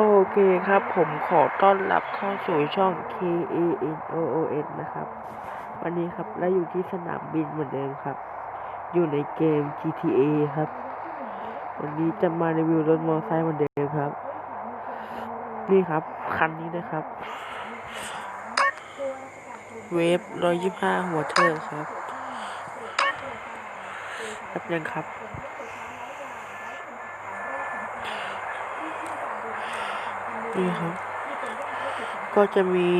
โอเคครับ ผมขอต้อนรับเข้าสู่ช่อง K A N O O N นะครับ วันนี้ครับและอยู่ที่สนามบินเหมือนเดิมครับ อยู่ในเกม GTA ครับ วันนี้จะมารีวิวรถมอเตอร์ไซค์เหมือนเดิมครับ นี่ครับ คันนี้นะครับ เวฟร้อยยี่ห้าหัวเทอร์ครับแป๊บนึงครับ นี่ครับ ก็จะมี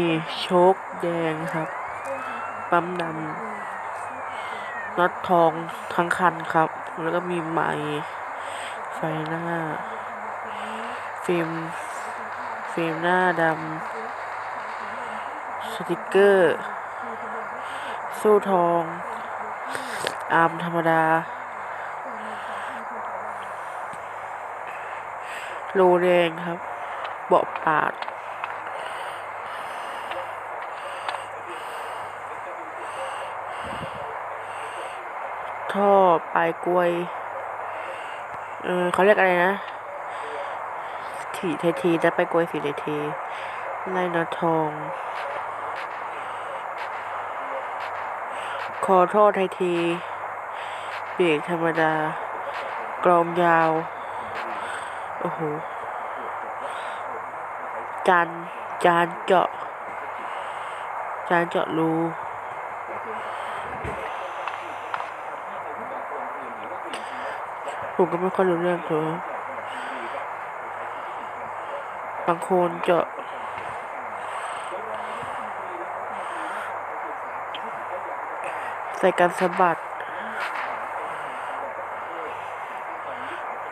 โชคแดงครับ ปั๊มดำน็อตทองทั้งคันครับ แล้วก็มีไม้ไฟหน้า ฟิล์มฟิล์มหน้าดำสติกเกอร์โซ่ทอง อาร์มธรรมดาโลแดงครับ เบาะปาด ท่อปลายกลวย เออเขาเรียกอะไรนะถีไททีจะไปกลวยสีไททีไล่นอทอง คอท่อไทที เบรกธรรมดากรองยาว โอ้โห จานจานเจาะ จานเจาะรูผมก็ไม่ค่อยรู้เรื่องเลยบางคนเจาะใส่กันสะบัด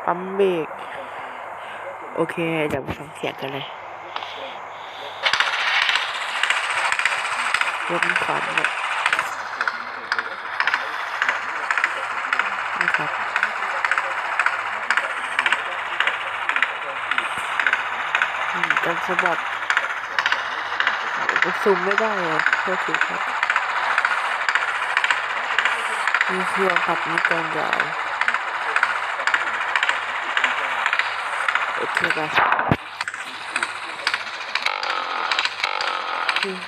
ปั๊มเบรก โอเค เดี๋ยวมาฟังเสียงกันเลย รถมันขวัญเนี่ยนี่ครับอืมกันสะบัดซูมไม่ได้อะโทษทีครับมีเครื่องครับมีกลองยาวโอเคไปอืม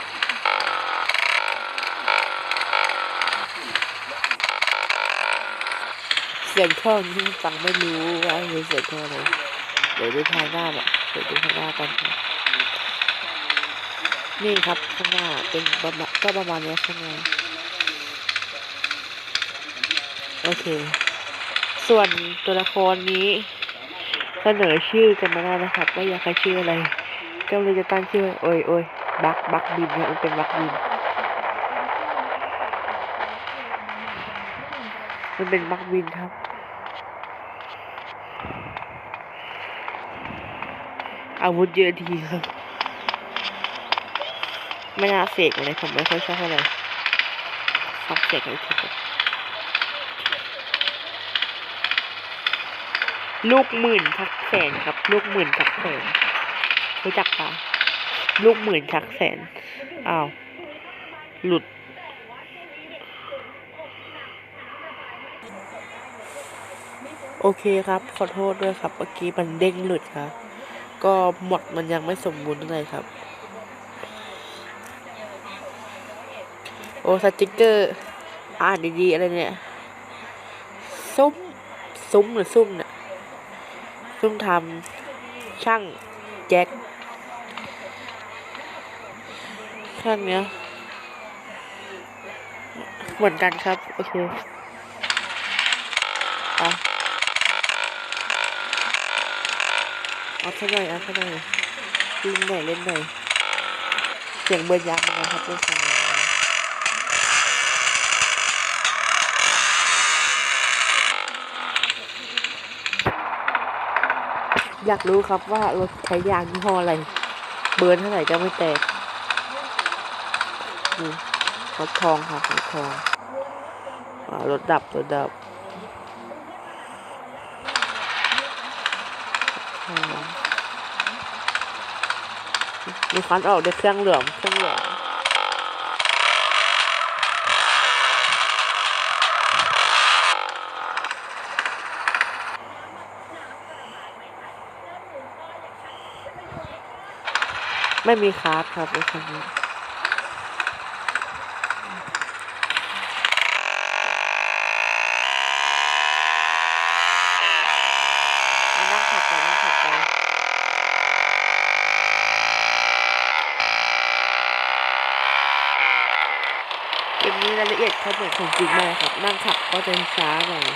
เสียงท่อนี่ฟังไม่รู้ว่าเป็นเสียงท่ออะไรเดี๋ยวดูทางหน้าอะเดี๋ยวดูทางหน้ากันนี่ครับข้างหน้าเป็นประมาณก็ประมาณนี้ข้างหน้าโอเค ส่วนตัวละครนี้ เสนอชื่อกันมาได้นะครับว่าอยากให้ชื่ออะไรก็เลยจะตั้งชื่อโอ้ยโอ้ยบักบักบินเนี่ยมันเป็นบักบินมันเป็นบักบินครับ อาวุธเยอะดีครับ ไม่น่าเสกเลยผมไม่ค่อยชอบเท่าไหร่ฟักเสกเลยทีเดียวลูกหมื่นทักแสนครับ ลูกหมื่นทักแสนรู้จักปะลูกหมื่นทักแสนอ้าวหลุดโอเคครับ ขอโทษด้วยครับ เมื่อกี้มันเด้งหลุดครับ ก็หมดมันยังไม่สมบูรณ์เท่าไหร่ครับ โอ้สติกเกอร์ อ่านดีๆอะไรเนี่ย ซุ้ม ซุ้มหรือซุ่มเนี่ยซุ่มทำช่างแจ็คช่างเนี้ยเหมือนกันครับ โอเคเอา อาเท่าไหร่เอาเท่าไหร่เล่นหน่อยเล่นหน่อยเสียงเบิร์นยักษ์นะครับเล่นฟังหน่อยอยากรู้ครับว่ารถใช้ยางยี่ห้ออะไร เบิร์นเท่าไหร่ก็ไม่แตกนี่รถทองครับรถทองรถดับรถดับ มีควันออกด้วยเครื่องเหลืองเครื่องเหลืองไม่มีคาร์ดครับในคันนี้นั่งขับไปนั่งขับไปเกมนี้ รายละเอียดเขาเหมือนของจริงมากครับ นั่งขับก็จะช้าหน่อย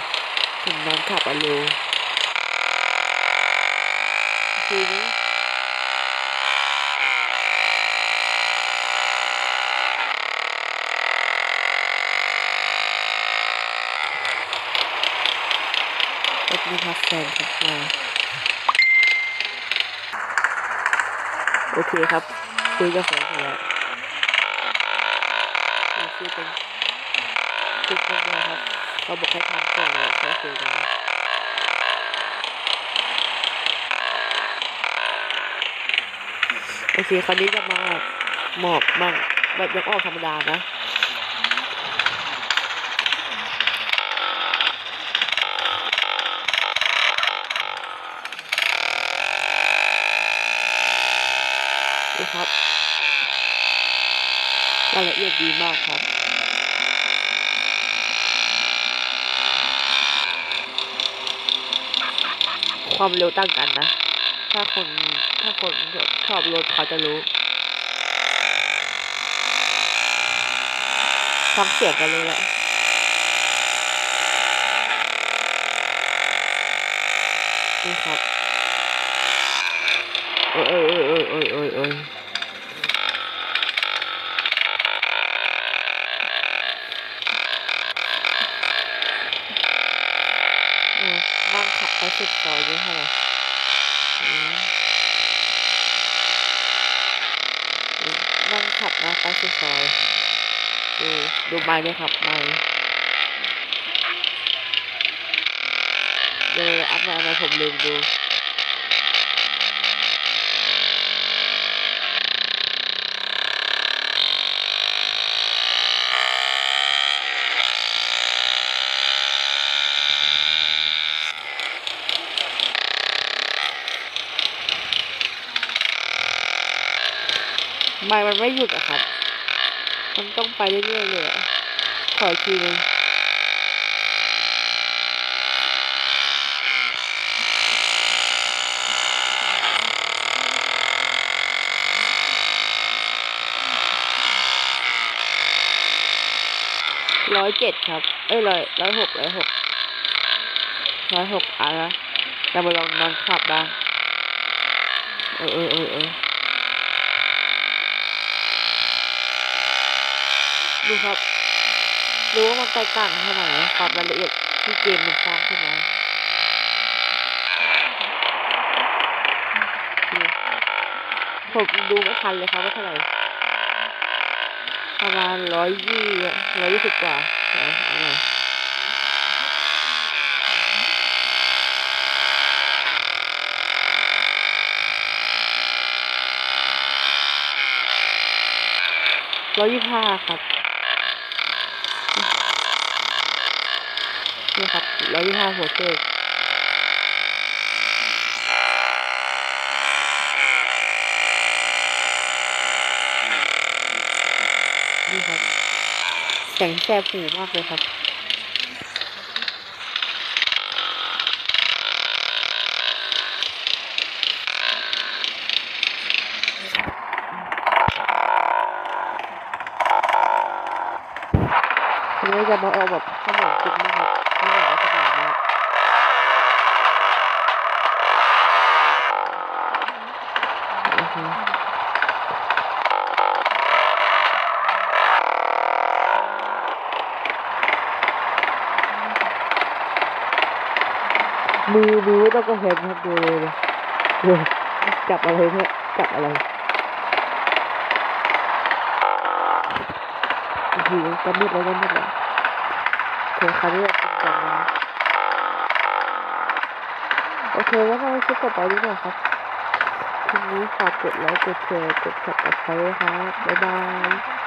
ถึงนอนขับอะเร็วทีนี้รถมีพักแฟนครับมาโอเคครับคุยกับแฟนเสร็จแล้ว คุยคุยเป็นคุยกันเลยครับเขาบอกให้ทำก่อนเลยเขาคุยกันโอเคคราวนี้จะมาหมอบมั่งแบบยังออกธรรมดานะนี่ครับ รายละเอียดดีมากครับความเร็วต่างกันนะ ถ้าคนถ้าคนชอบรถเขาจะรู้ฟังเสียงกันเลยแหละนี่ครับ เอ้ยเอ้ยเอ้ยเอ้ยเอ้ยเอ้ยเออนั่ง ขับไปสุดซอยนี่เท่าไหร่อืมอืมนั่งขับนะไปสุดซอยดูดูใบเลยครับใบเดี๋ยวอัพมาอะไรผมลืมดู ม่มันไม่หยุดอะครับ มันต้องไปเรื่อยๆเลยขออีกทีหนึงร้อยเจ็ดครับ เอ้ยร้อยร้อยหกร้อยหกร้อยหกอะนะเรามาลองนอนขับบ้างเออเออเออเออ ดูครับ รู้ว่ามันแตกต่างขนาดไหนความรายละเอียดที่เกมมันสร้างขึ้นมาผมดูไม่ทันเลยครับว่าเท่าไหร่ประมาณร้อยยี่ร้อยยี่สิบกว่าเอาเอาหน่อยร้อยยี่ห้าครับ นี่ครับร้อยยี่ห้าหัวเชือกนี่ครับเสียงแสบหูมากเลยครับทีนี้จะมาเอาแบบขนมจริงนะครับไม่อยากให้ขนาดนี้โอเคมือมือไม่ต้อง ก็เห็นครับดูเลยดูจับอะไรเนี่ยจับอะไรโอ้โหจะมืดแล้วจะมืดแล้วโอเคคราวนี้เราจริงจังนะโอเคแล้วเราคลิปต่อไปดีกว่าครับทีนี้ฝากกดไลค์กดแชร์กด subscribe นะครับบ๊ายบาย